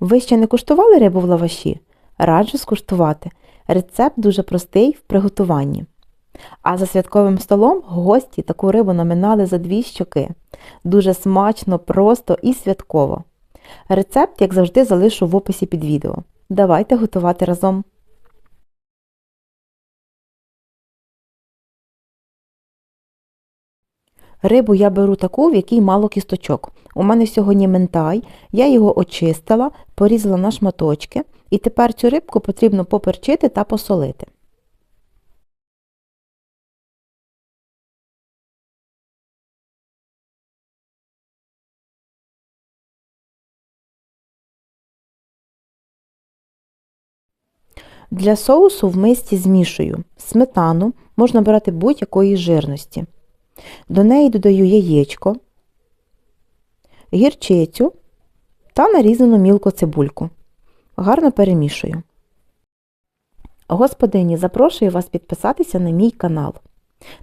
Ви ще не куштували рибу в лаваші? Раджу скуштувати. Рецепт дуже простий в приготуванні. А за святковим столом гості таку рибу наминали за дві щоки. Дуже смачно, просто і святково. Рецепт, як завжди, залишу в описі під відео. Давайте готувати разом. Рибу я беру таку, в якій мало кісточок. У мене сьогодні ментай, я його очистила, порізала на шматочки, і тепер цю рибку потрібно поперчити та посолити. Для соусу в мисці змішую сметану, можна брати будь-якої жирності. До неї додаю яєчко, гірчицю та нарізану мілко цибульку. Гарно перемішую. Господині, запрошую вас підписатися на мій канал.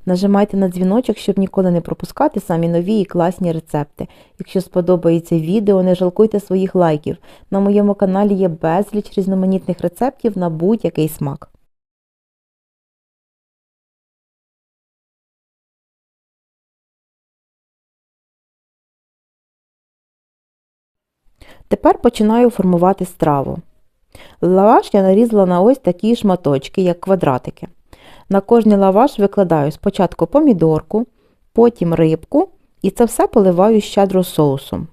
Нажимайте на дзвіночок, щоб ніколи не пропускати самі нові і класні рецепти. Якщо сподобається відео, не жалкуйте своїх лайків. На моєму каналі є безліч різноманітних рецептів на будь-який смак. Тепер починаю формувати страву. Лаваш я нарізала на ось такі шматочки, як квадратики. На кожний лаваш викладаю спочатку помідорку, потім рибку і це все поливаю щедро соусом.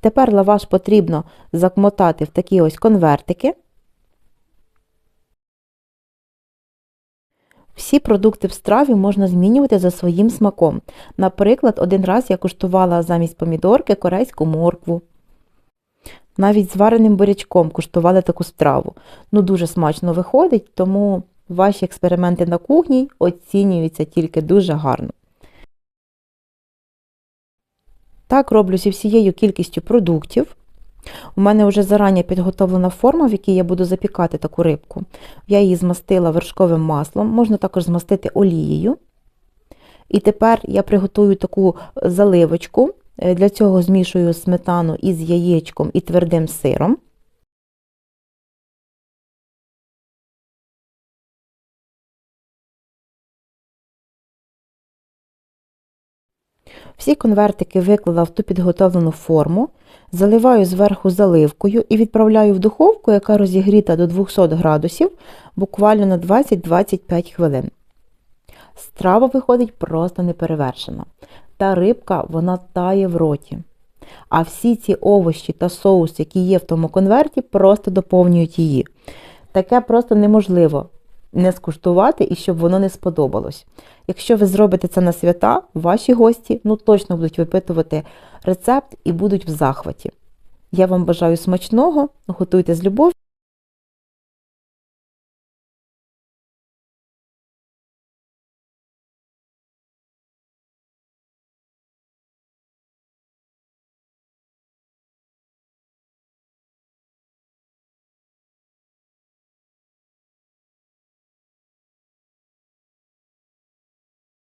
Тепер лаваш потрібно закмотати в такі ось конвертики. Всі продукти в страві можна змінювати за своїм смаком. Наприклад, один раз я куштувала замість помідорки корейську моркву. Навіть з вареним бурячком куштували таку страву. Ну, дуже смачно виходить, тому ваші експерименти на кухні оцінюються тільки дуже гарно. Так роблю зі всією кількістю продуктів. У мене вже зарані підготовлена форма, в якій я буду запікати таку рибку. Я її змастила вершковим маслом, можна також змастити олією. І тепер я приготую таку заливочку. Е, Для цього змішую сметану із яєчком і твердим сиром. Всі конвертики виклала в ту підготовлену форму, заливаю зверху заливкою і відправляю в духовку, яка розігріта до 200 градусів, буквально на 20-25 хвилин. Страва виходить просто неперевершена. Та рибка вона тає в роті. А всі ці овочі та соус, які є в тому конверті, просто доповнюють її. Таке просто неможливо не скуштувати і щоб воно не сподобалось. Якщо ви зробите це на свята, ваші гості ну точно будуть випитувати рецепт і будуть в захваті. Я вам бажаю смачного, готуйте з любов'ю.